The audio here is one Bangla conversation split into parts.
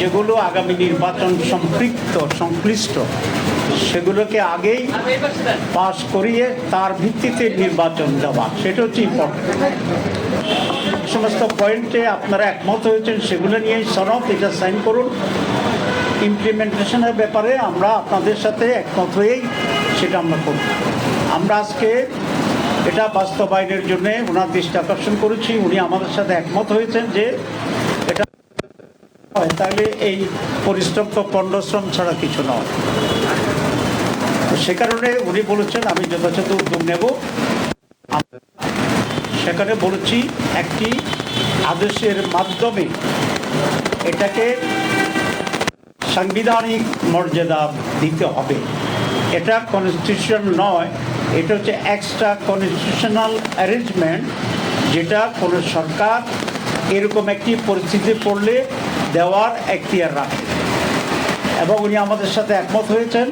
যেগুলো আগামী নির্বাচন সম্পৃক্ত, সংশ্লিষ্ট, সেগুলোকে আগেই পাশ করিয়ে তার ভিত্তিতে নির্বাচন দেওয়া, সেটা হচ্ছে ইম্পর্টেন্ট সমস্ত পয়েন্টে আপনারা একমত হয়েছেন, সেগুলো নিয়েই সনদ, এটা সাইন করুন। ইমপ্লিমেন্টেশনের ব্যাপারে আমরা আপনাদের সাথে একমত হয়েই সেটা আমরা করব। আমরা আজকে এটা বাস্তবায়নের জন্য ওনার দৃষ্টি আকর্ষণ করেছি, উনি আমাদের সাথে একমত হয়েছেন যে হয়, তাহলে এই পরিশ্রম তো পণ্ডশ্রম ছাড়া কিছু নয়। সে কারণে উনি বলেছেন, আমি যথাযথ উদ্যোগ নেব। সেখানে বলেছি, একটি আদেশের মাধ্যমে এটাকে সাংবিধানিক মর্যাদা দিতে হবে। এটা কনস্টিটিউশন নয়, এটা হচ্ছে এক্সট্রা কনস্টিটিউশনাল অ্যারেঞ্জমেন্ট যেটা কোনো সরকার এরকম একটি পরিস্থিতি পড়লে দেওয়ার এখতিয়ার রাখে। এবং উনি আমাদের সাথে একমত হয়েছেন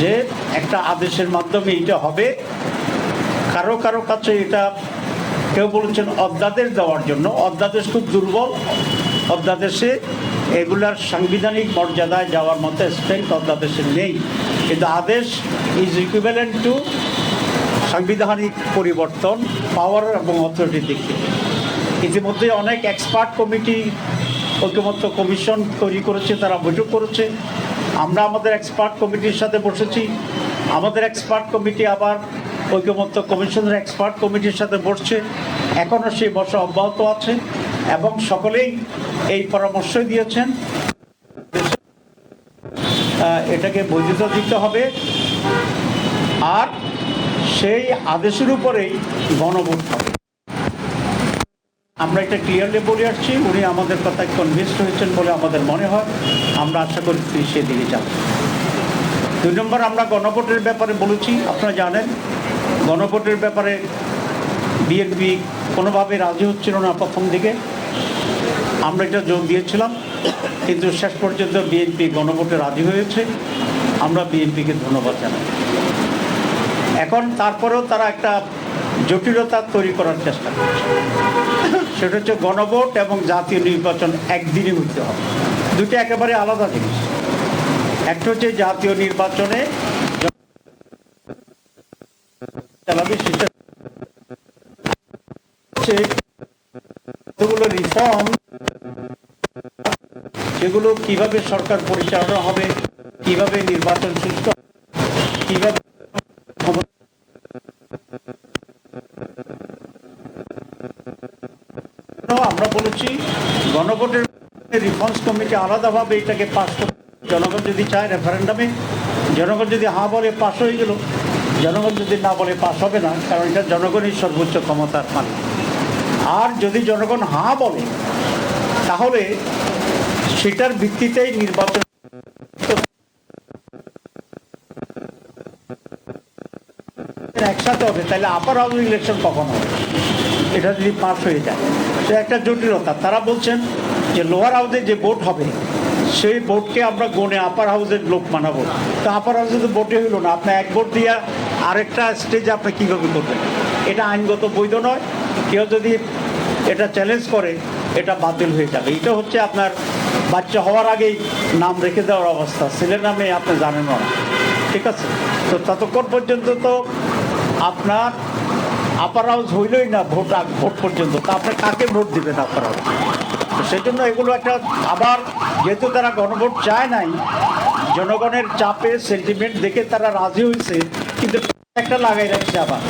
যে একটা আদেশের মাধ্যমে এটা হবে। কারও কারও কাছে এটা কেউ বলেছেন অধ্যাদেশ দেওয়ার জন্য। অধ্যাদেশ খুব দুর্বল। অধ্যাদেশে এগুলার সাংবিধানিক মর্যাদায় যাওয়ার মতো স্ট্রেংথ অধ্যাদেশে নেই। কিন্তু আদেশ ইজ ইকুইভ্যালেন্ট টু সাংবিধানিক পরিবর্তন পাওয়ার এবং অথরিটির দিক থেকে। ইতিমধ্যে অনেক এক্সপার্ট কমিটি ঐক্যমত্য কমিশন তৈরি করেছে, তারা বৈঠক করেছে। আমরা আমাদের এক্সপার্ট কমিটির সাথে বসেছি। আমাদের এক্সপার্ট কমিটি আবার ঐক্যমত্য কমিশনের এক্সপার্ট কমিটির সাথে বসছে। এখনও সেই বসা অব্যাহত আছে এবং সকলেই এই পরামর্শ দিয়েছেন। এটাকে বৈধতা দিতে হবে। আর সেই আদেশের উপরেই গণভোট হবে। আমরা এটা ক্লিয়ারলি বলে আসছি, উনি আমাদের কথায় কনভিন্সড হয়েছেন বলে আমাদের মনে হয়। আমরা আশা করি সেদিকে যাব দুই নম্বর, আমরা গণভোটের ব্যাপারে বলেছি, আপনারা জানেন, গণভোটের ব্যাপারে বিএনপি কোনোভাবে রাজি হচ্ছিল না প্রথম দিকে। আমরা এটা যোগ দিয়েছিলাম, কিন্তু শেষ পর্যন্ত বিএনপি গণভোটে রাজি হয়েছে। আমরা বিএনপিকে ধন্যবাদ জানাই। এখন তারপরেও তারা একটা জটিলতা তৈরি করার চেষ্টা করছে। সেটা হচ্ছে গণভোট এবং জাতীয় নির্বাচন একদিনই হইতে হবে। দুটো একেবারে আলাদা জিনিস। একটা হচ্ছে জাতীয় নির্বাচনে চালাবে রিফর্ম সেগুলো কীভাবে সরকার পরিচালনা হবে, কীভাবে নির্বাচন সুস্থ কীভাবে বলেছি গণভোটের রিফর্মস কমিটি আলাদাভাবে এটাকে পাস করতে জনগণ যদি চায় রেফারেন্ডামে জনগণ যদি হ্যাঁ বলে পাশ হয়ে গেল, জনগণ যদি না বলে পাশ হবে না, কারণ এটা জনগণই সর্বোচ্চ ক্ষমতার মালিক। আর যদি জনগণ হ্যাঁ বলে, তাহলে সেটার ভিত্তিতেই নির্বাচন একসাথে হবে, তাহলে আপার হাউস ইলেকশন কখন হবে? এটা যদি পাস হয়ে যায়। একটা জটিলতা। তারা বলছেন যে লোয়ার হাউসে যে ভোট হবে, সেই ভোটকে আমরা গনে আপার হাউসের লোক মানাবো তো আপার হাউসে তো ভোটে হইল না, আপনি এক ভোট দিয়ে আরেকটা স্টেজে আপনি কীভাবে করবেন? এটা আইনগত বৈধ নয়, কেউ যদি এটা চ্যালেঞ্জ করে, এটা বাতিল হয়ে যাবে। এটা হচ্ছে আপনার বাচ্চা হওয়ার আগেই নাম রেখে দেওয়ার অবস্থা। ছেলের নামে আপনি জানেন না। ঠিক আছে? তো ততক্ষণ পর্যন্ত তো আপনার আপার হাউস হইলই না ভোট ভোট পর্যন্ত। তা আপনি কাকে ভোট দিবেন আপার হাউস সেই জন্য এগুলো একটা আবার যেহেতু তারা গণভোট চায় নাই, জনগণের চাপে সেন্টিমেন্ট দেখে তারা রাজি হয়েছে কিন্তু একটা লাগাই রাখছে আবার।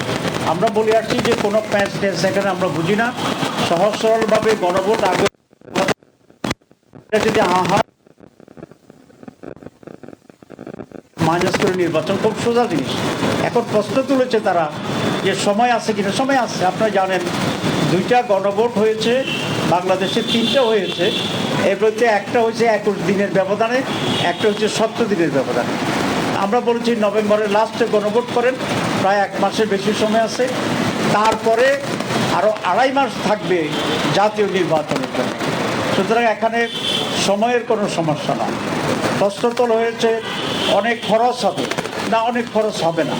আমরা বলে আসছি যে কোনো প্যাঁচ ট্যাঁচ সেখানে আমরা বুঝি না। সহজ সরলভাবে গণভোট আগে যদি হা হা মাইনাস করে নির্বাচন, খুব সোজা জিনিস। এখন প্রশ্ন তুলেছে তারা যে সময় আছে কিনা। সময় আছে, আপনারা জানেন, দুইটা গণভোট হয়েছে, বাংলাদেশে তিনটা হয়েছে। মধ্যে একটা হয়েছে একুশ দিনের ব্যবধানে, একটা হচ্ছে সত্তর দিনের ব্যবধানে। আমরা বলেছি নভেম্বরের লাস্টে গণভোট করেন, প্রায় এক মাসের বেশি সময় আছে। তারপরে আরও আড়াই মাস থাকবে জাতীয় নির্বাচনের জন্য। সুতরাং এখানে সময়ের কোনো সমস্যা নয় প্রশ্নতল হয়েছে অনেক খরচ হবে। না, অনেক খরচ হবে না।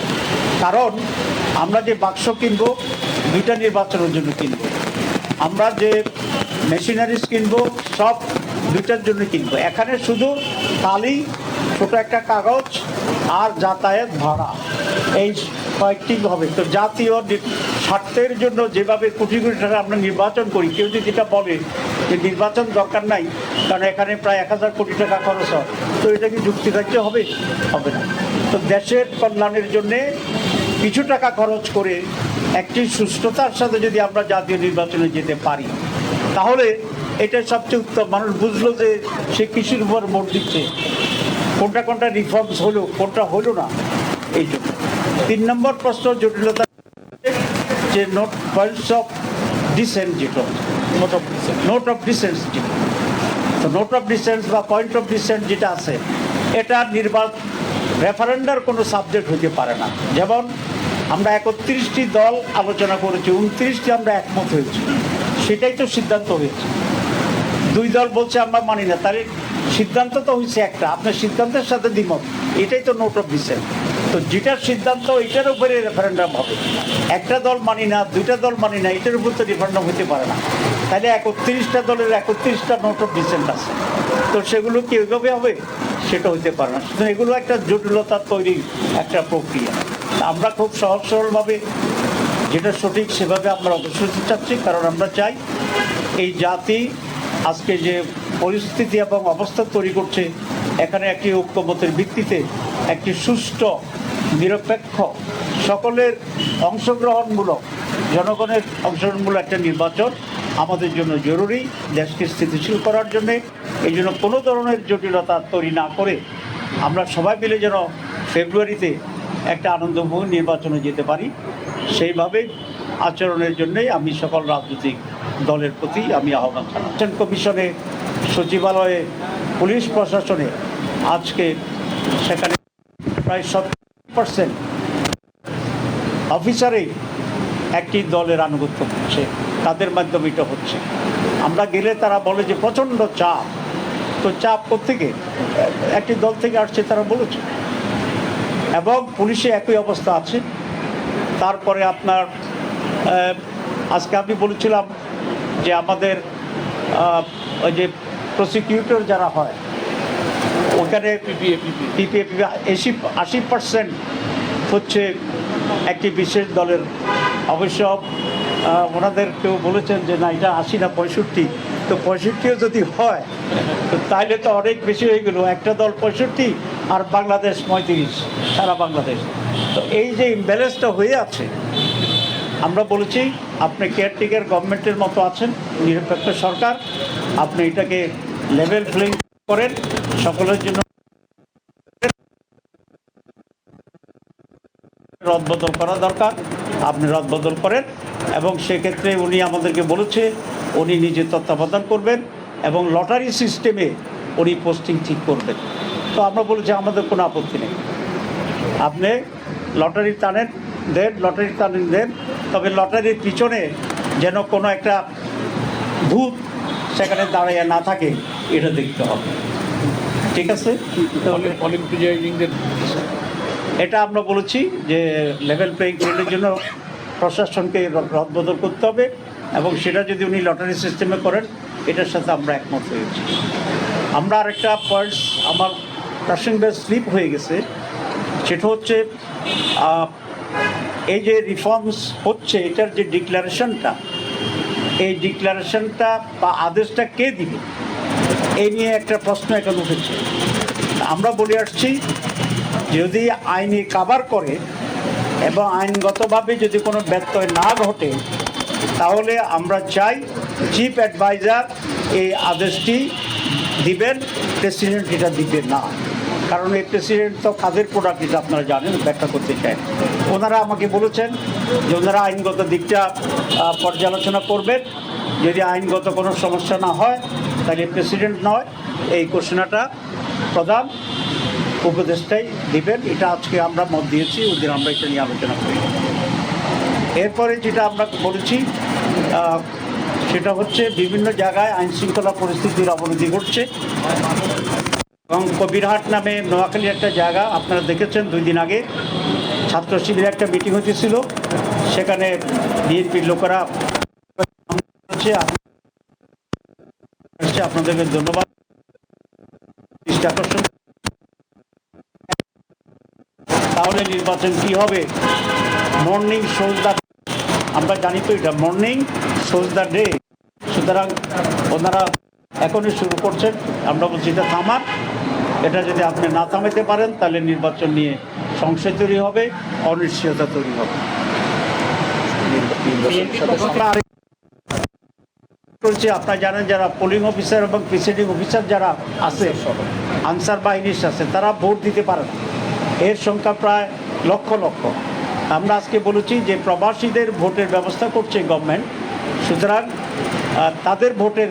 কারণ আমরা যে বাক্স কিনব, দুইটা নির্বাচনের জন্য কিনব। আমরা যে মেশিনারিজ কিনব, সব দুইটার জন্য কিনবো। এখানে শুধু তালি, ছোট একটা কাগজ আর যাতায়াত ভাড়া। এই কয়েকটি হবে। তো জাতীয় স্বার্থের জন্য যেভাবে কোটি কোটি টাকা আমরা নির্বাচন করি, কেউ যদি এটা বলে যে নির্বাচন দরকার নাই, কারণ এখানে প্রায় এক হাজার কোটি টাকা খরচ হয়, তো এটা কি যুক্তিগ্রাহ্য হবে? হবে না। তো দেশের কল্যাণের জন্যে কিছু টাকা খরচ করে একটি সুস্থতার সাথে যদি আমরা জাতীয় নির্বাচনে যেতে পারি, তাহলে এটা সবচেয়ে উত্তম। মানুষ বুঝলো যে সে কৃষির উপর ভোট দিচ্ছে। কোনটা কোনটা রিফর্মস হলো, কোনটা হলো না, এই জন্য। তিন নম্বর প্রশ্ন, জটিলতা যে নোট পয়েন্টস অফ ডিসেন্ট যেটা note of note of dissent যেটা তো নোট অফ ডিসেন্স বা পয়েন্ট অফ ডিসেন্ট যেটা আছে, এটা নির্বাচন রেফারেন্ডার কোনো সাবজেক্ট হতে পারে না। যেমন, আমরা একত্রিশটি দল আলোচনা করেছি, উনত্রিশটি আমরা একমত হয়েছি। সেটাই তো সিদ্ধান্ত হয়েছে। দুই দল বলছে, আমরা মানি না। তাহলে সিদ্ধান্ত তো হয়েছে একটা, আপনার সিদ্ধান্তের সাথে দ্বিমত। এটাই তো নোট অফ ডিসেন্ট তো যেটার সিদ্ধান্ত, এটার উপরে রেফারেন্ডাম হবে। একটা দল মানি না, দুইটা দল মানি না, এটার উপর তো রেফারেন্ডাম হতে পারে না। তাহলে একত্রিশটা দলের একত্রিশটা নোট অফ ডিসেন্ট আছে। তো সেগুলো কি ওইভাবে হবে? সেটা হতে পারে না। সুতরাং এগুলো একটা জটিলতা তৈরি একটা প্রক্রিয়া। আমরা খুব সহজ সরলভাবে যেটা সঠিক সেভাবে আমরা অগ্রসর চাচ্ছি, কারণ আমরা চাই এই জাতি আজকে যে পরিস্থিতি এবং অবস্থা তৈরি করছে, এখানে একটি ঐক্যমতের ভিত্তিতে একটি সুষ্ঠু নিরপেক্ষ, সকলের অংশগ্রহণমূলক, জনগণের অংশগ্রহণমূলক একটা নির্বাচন আমাদের জন্য জরুরি, দেশকে স্থিতিশীল করার জন্যে। এই জন্য কোনো ধরনের জটিলতা তৈরি না করে আমরা সবাই মিলে যেন ফেব্রুয়ারিতে একটা আনন্দময় নির্বাচনে যেতে পারি। সেইভাবে আচরণের জন্যই আমি সকল রাজনৈতিক দলের প্রতি আমি আহ্বান জানাচ্ছি কমিশনে সচিবালয়ে, পুলিশ প্রশাসনে আজকে সেখানে প্রায় সত্তর পার্সেন্ট অফিসারেই একটি দলের আনুগত্য হচ্ছে তাদের মাধ্যমে এটা হচ্ছে। আমরা গেলে তারা বলে যে প্রচণ্ড চাপ। তো চাপ কোথেকে একটি দল থেকে আসছে তারা বলেছে। এবং পুলিশে একই অবস্থা আছে। তারপরে আপনার আজকে আমি বলেছিলাম যে আমাদের ওই যে প্রসিকিউটর যারা হয় ওখানে পিপিএ আশি পার্সেন্ট হচ্ছে একটি বিশেষ দলের। অবশ্য ওনাদের কেউ বলেছেন যে, না, এটা আশি না পঁয়ষট্টি। তো পঁয়ষট্টিও যদি হয়, তো তাইলে তো অনেক বেশি হয়ে গেল। একটা দল পঁয়ষট্টি আর বাংলাদেশ পঁয়ত্রিশ, সারা বাংলাদেশ। তো এই যে ইমব্যালেন্সটা হয়ে আছে, আমরা বলেছি, আপনি কেয়ারটেকার গভর্নমেন্টের মতো আছেন, নিরপেক্ষ সরকার, আপনি এটাকে লেভেল প্লেইং করেন। সকলের জন্য রদবদল করা দরকার, আপনি রদবদল করেন এবং সেক্ষেত্রে উনি আমাদেরকে বলেছে, উনি নিজে তত্ত্বাবধান করবেন এবং লটারি সিস্টেমে উনি পোস্টিং ঠিক করবেন। তো আমরা বলেছি আমাদের কোনো আপত্তি নেই। আপনি লটারি টানেন, দেন, লটারি টানেন, দেন, তবে লটারির পিছনে যেন কোনো একটা ভূত সেখানে দাঁড়িয়ে না থাকে, এটা দেখতে হবে। ঠিক আছে? এটা আমরা বলেছি যে লেভেল প্লেইং ফিল্ডের জন্য প্রশাসনকে রদবদল করতে হবে এবং সেটা যদি উনি লটারি সিস্টেমে করেন এটার সাথে আমরা একমত হয়েছি। আমরা আরেকটা পয়েন্টস আমার প্রাসঙ্গে স্লিপ হয়ে গেছে। সেটা হচ্ছে এই যে রিফর্মস হচ্ছে এটার যে ডিক্লারেশনটা এই ডিক্লারেশনটা বা আদেশটা কে দিবে? এই নিয়ে একটা প্রশ্ন এখন উঠেছে। আমরা বলে আসছি, যদি আইনে কাবার করে এবং আইনগতভাবে যদি কোনো ব্যত্যয় না ঘটে, তাহলে আমরা চাই চিফ অ্যাডভাইজার এই আদেশটি দিবেন, প্রেসিডেন্ট এটা দিবেন না। কারণ এই প্রেসিডেন্ট তো কাদের প্রোডাক্ট এটা আপনারা জানেন, ব্যাখ্যা করতে চাই। ওনারা আমাকে বলেছেন যে ওনারা আইনগত দিকটা পর্যালোচনা করবেন। যদি আইনগত কোনো সমস্যা না হয় তাহলে প্রেসিডেন্ট নয়, এই ঘোষণাটা প্রধান উপদেষ্টাই দিবেন। এটা আজকে আমরা মত দিয়েছি ওদের আমরা এটা নিয়ে আলোচনা করি। এরপরে যেটা আমরা বলেছি সেটা হচ্ছে বিভিন্ন জায়গায় আইন শৃঙ্খলা পরিস্থিতির অবনতি ঘটছে। এবং কবিরহাট নামে নোয়াখালীর একটা জায়গা, আপনারা দেখেছেন দুই দিন আগে ছাত্র শিবিরের একটা মিটিং হতেছিল সেখানে বিএনপির লোকেরা হচ্ছে আপনাদেরকে ধন্যবাদ। আকর্ষণ। তাহলে নির্বাচন কি হবে? মর্নিং শোজ দ্য আমরা জানি তো এটা মর্নিং শোজ দ্য ডে সুতরাং ওনারা এখনই শুরু করছেন। আমরা বলছি এটা থামার এটা যদি আপনি না থামাইতে পারেন তাহলে নির্বাচন নিয়ে সংশয় তৈরি হবে অনিশ্চয়তা তৈরি হবে। করেছি, আপনারা জানেন যারা পোলিং অফিসার এবং প্রিসাইডিং অফিসার যারা আছে, আনসার বাহিনীর আছে তারা ভোট দিতে পারে না। এর সংখ্যা প্রায় লক্ষ লক্ষ। আমরা আজকে বলেছি যে প্রবাসীদের ভোটের ব্যবস্থা করছে গভর্নমেন্ট সুতরাং তাদের ভোটের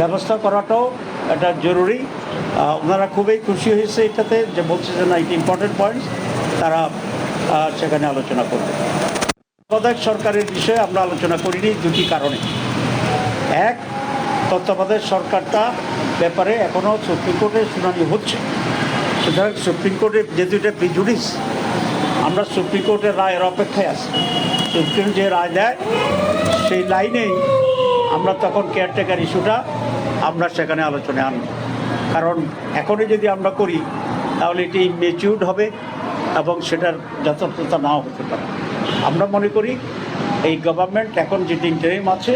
ব্যবস্থা করাটাও এটা জরুরি। ওনারা খুবই খুশি হয়েছে এটাতে, যে বলছে যে না, এটা ইম্পর্টেন্ট পয়েন্টস তারা সেখানে আলোচনা করবে। সরকারের বিষয়ে আমরা আলোচনা করিনি, দুটি কারণে। এক তত্ত্বাবধায়ক সরকারটা ব্যাপারে এখনও সুপ্রিম কোর্টের শুনানি হচ্ছে। সুতরাং সুপ্রিম কোর্টের যেহেতু এটা প্রিজুডিস আমরা সুপ্রিম কোর্টের রায়ের অপেক্ষায় আছি। সুপ্রিম যে রায় দেয়, সেই লাইনেই আমরা তখন কেয়ারটেকার ইস্যুটা আমরা সেখানে আলোচনায় আনব। কারণ এখনই যদি আমরা করি, তাহলে এটি মেচিউর্ড হবে এবং সেটার যথার্থতা নাও হতে পারে। আমরা মনে করি এই গভর্নমেন্ট এখন যেটি ইন্টারিম আছে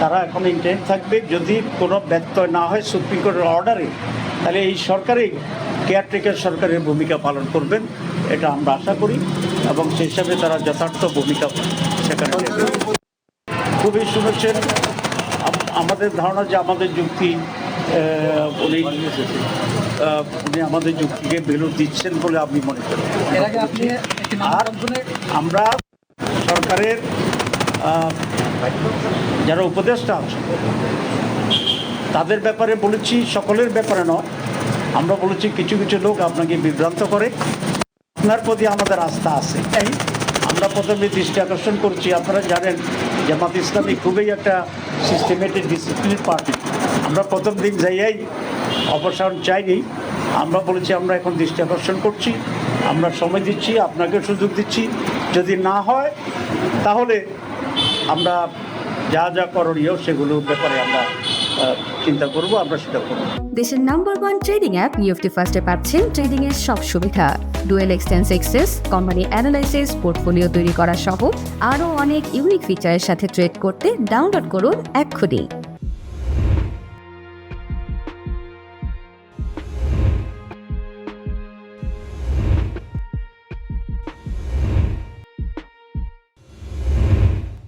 তারা এখন ইন্টারিম থাকবে। যদি কোনো ব্যত্যয় না হয় সুপ্রিম কোর্টের অর্ডারে তাহলে এই সরকারেই কেয়ারটেকার সরকারের ভূমিকা পালন করবেন এটা আমরা আশা করি। এবং সেই হিসাবে তারা যথার্থ ভূমিকা সেখানে। খুবই শুনেছেন আমাদের ধারণা যে আমাদের যুক্তি উনি উনি আমাদের যুক্তিকে ভ্যালু দিচ্ছেন বলে আমি মনে করি। আর আমরা সরকারের যারা উপদেষ্টা আছে তাদের ব্যাপারে বলেছি, সকলের ব্যাপারে নয়। আমরা বলেছি, কিছু কিছু লোক আপনাকে বিভ্রান্ত করে। আপনার প্রতি আমাদের আস্থা আছে। তাই আমরা প্রথমে দৃষ্টি আকর্ষণ করছি। আপনারা জানেন, জামাত ইসলামী খুবই একটা সিস্টেমেটিক ডিসিপ্লিন পার্টি আমরা প্রথম দিন যাইয়াই অপসারণ চাইনি। আমরা বলেছি, আমরা এখন দৃষ্টি আকর্ষণ করছি। আমরা সময় দিচ্ছি আপনাকে সুযোগ দিচ্ছি। যদি না হয়, তাহলে আমরা যা যা করণীয় সেগুলোর ব্যাপারে আমরা চিন্তা করব, আমরা সেটা করব। দেশের নাম্বার ওয়ান ট্রেডিং অ্যাপ নিউফটি ফার্স্টে পাচ্ছেন ট্রেডিং এর সব সুবিধা। Dual এক্সটেন্স access company analysis portfolio তৈরি করা সহ আরও অনেক ইউনিক ফিচারের সাথে ট্রেড করতে ডাউনলোড করুন এক্ষুনি।